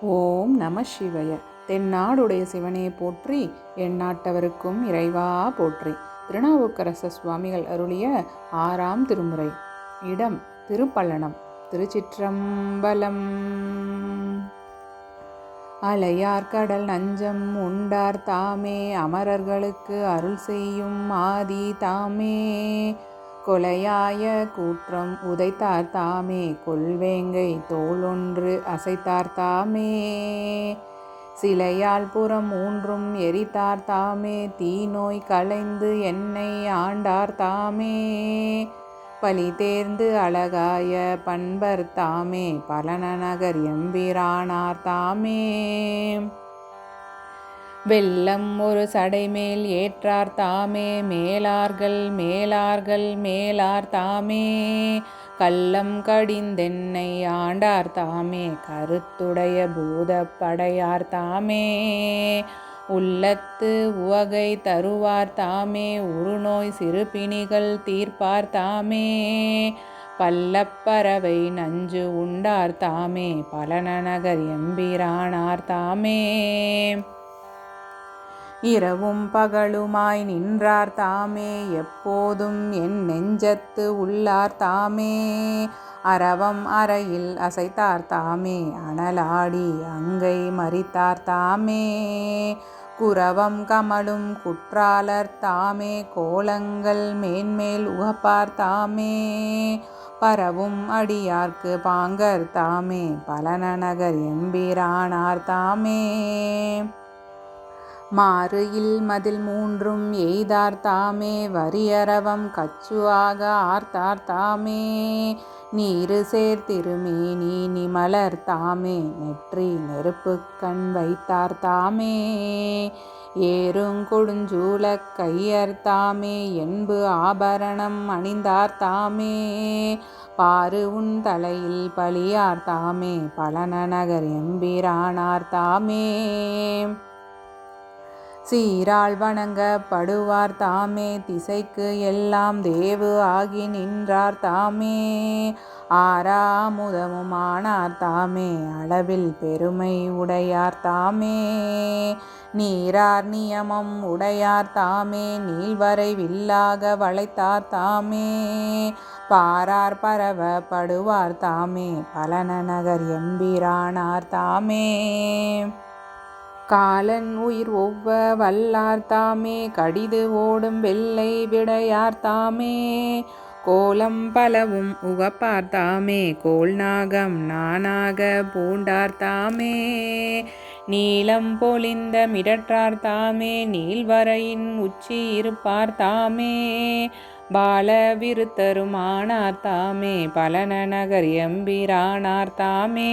ஓம் நம சிவய. தென்னாடுடைய சிவனே போற்றி எந்நாட்டவருக்கும் இறைவா போற்றி. திருநாவுக்கரச சுவாமிகள் அருளிய ஆறாம் திருமுறை. இடம் திருப்பள்ளனம் திருச்சிற்றம்பலம். அலையார் கடல் நஞ்சம் உண்டார் தாமே அமரர்களுக்கு அருள் செய்யும் ஆதி தாமே. கொலையாய கூற்றம் உதைத்தார் தாமே. கொள்வேங்கை தோளொன்று அசைத்தார் தாமே. சிலையால் புறம் மூன்றும் எரித்தார் தாமே. தீநோய் களைந்து என்னை ஆண்டார் தாமே. பலி தேர்ந்து அழகாய பண்பர் தாமே. பலனநகர் எம்பிரானார் தாமே. வெள்ளம் ஒரு சடைமேல் ஏற்றார் தாமே மேலார்கள் மேலார்கள் மேலார் தாமே. கள்ளம் கடிந்தென்னை ஆண்டார் தாமே கருத்துடைய பூதப்படையார் தாமே. உள்ளத்து உவகை தருவார் தாமே உருநோய் சிறுபிணிகள் தீர்ப்பார் தாமே. பல்லப்பறவை நஞ்சு உண்டார் தாமே பலனநகர் எம்பிரானார் தாமே. இரவும் பகலுமாய் நின்றார் தாமே எப்போதும் என் நெஞ்சத்து உள்ளார் தாமே. அரவம் அறையில் அசைத்தார் தாமே அனலாடி அங்கை மறித்தார் தாமே. குரவம் கமலும் குற்றாலர் தாமே கோலங்கள் மேன்மேல் உகப்பார் தாமே. பரவும் அடியார்க்கு பாங்கர் தாமே பலனநகர் எம்பிரானார் தாமே. மாறு இல் மதில் மூன்றும் எய்தார் தாமே வரியரவம் கச்சுவாக ஆர்த்தார் தாமே. நீரு சேர்த்திருமேனி நிமலர் தாமே நெற்றி நெருப்பு கண் வைத்தார் தாமே. ஏறுங்கொடுஞ்சூல கையர் தாமே என்பு ஆபரணம் அணிந்தார் தாமே. பாரு உன் தலையில் பலியார் தாமே பலனநகர் எம்பிரானார் சீரால் சீராள் வணங்கப்படுவார் தாமே திசைக்கு எல்லாம் தேவு ஆகி நின்றார் தாமே. ஆறாமுதமுமானார் தாமே அளவில் பெருமை உடையார் தாமே. நீரார் நியமம் உடையார் தாமே நீள்வரை வில்லாக வளைத்தார் தாமே. பாரார் பரவப்படுவார் தாமே பலனநகர் எம்பிரானார் தாமே. காலன் உயிர் ஒவ்வ வல்லார்த்தாமே கடிது ஓடும் வெள்ளை விடையார்த்தாமே கோலம் பலவும் உகப்பார்த்தாமே கோல் நாகம் நானாக பூண்டார்த்தாமே நீலம் நீளம் பொலிந்த மிடற்றார்த்தாமே நீள்வரையின் உச்சி இருப்பார்த்தாமே பால விருத்தருமானார்த்தாமே பலன நகர் எம்பிரானார்த்தாமே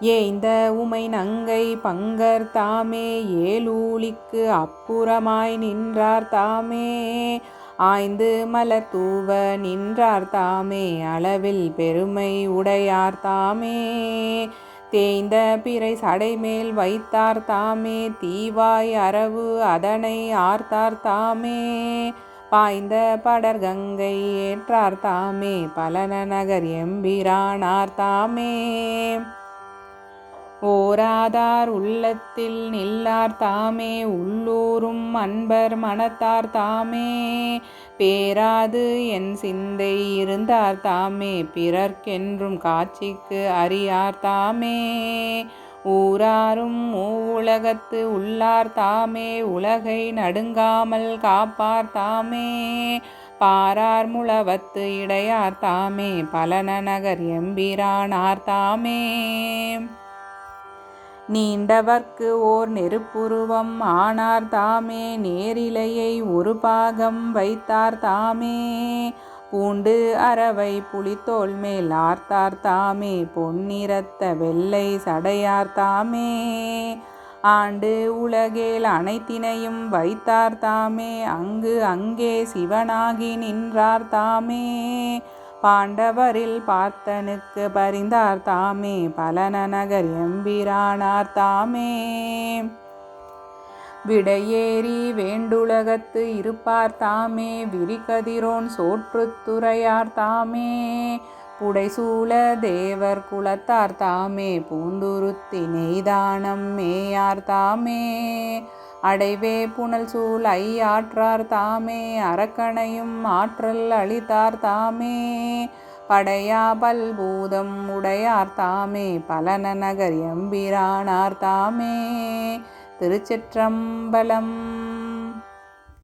ஏய்ந்த உமை நங்கை பங்கர் தாமே ஏலூலிக்கு அப்புறமாய் நின்றார் தாமே. ஆய்ந்து மலர் தூவ நின்றார் தாமே அளவில் பெருமை உடையார் தாமே. தேய்ந்த பிறை சடைமேல் வைத்தார் தாமே தீவாய் அரவு அதனை ஆர்த்தார் தாமே. பாய்ந்த படர் கங்கை ஏற்றார் தாமே பலனநகர் எம்பிரானார் தாமே. ஓராதார் உள்ளத்தில் நில்லார் தாமே உள்ளூரும் அன்பர் மனத்தார் தாமே. பேராது என் சிந்தை இருந்தார் தாமே பிறர்க்கென்றும் காட்சிக்கு அறியார் தாமே. ஊராரும் உலகத்து உள்ளார் தாமே உலகை நடுங்காமல் காப்பார் தாமே. பாரார் முளவத்து இடையார் தாமே பலனநகர் எம்பிரானார் தாமே. நீண்டவர்க்கு ஓர் நெருப்புருவம் ஆனார் தாமே நேரிலையை ஒரு பாகம் வைத்தார் தாமே. பூண்டு அரவை புலித்தோல் மேல் ஆர்த்தார் தாமே பொன்னிறத்த வெள்ளை சடையார் தாமே. ஆண்டு உலகேல் அனைத்தினையும் வைத்தார் தாமே அங்கு அங்கே சிவனாகி நின்றார் தாமே. பாண்டவரில் பார்த்தனுக்கு பரிந்தார் தாமே. பலன நகர் எம்பிரானார் தாமே. விடையேறி வேண்டுலகத்து இருப்பார் தாமே. விரிகதிரோன் சோற்றுத்துறையார் தாமே. புடைசூழ தேவர் குலத்தார் தாமே. பூந்துருத்தி நெய்தானம் மேயார் தாமே. அடைவே புனல் சூழ் ஐயாற்றார் தாமே அரக்கணையும் ஆற்றல் அளித்தார் தாமே. படையா பல்பூதம் உடையார் தாமே பலன நகர் எம்பிரானார் தாமே. திருச்சிற்றம்பலம்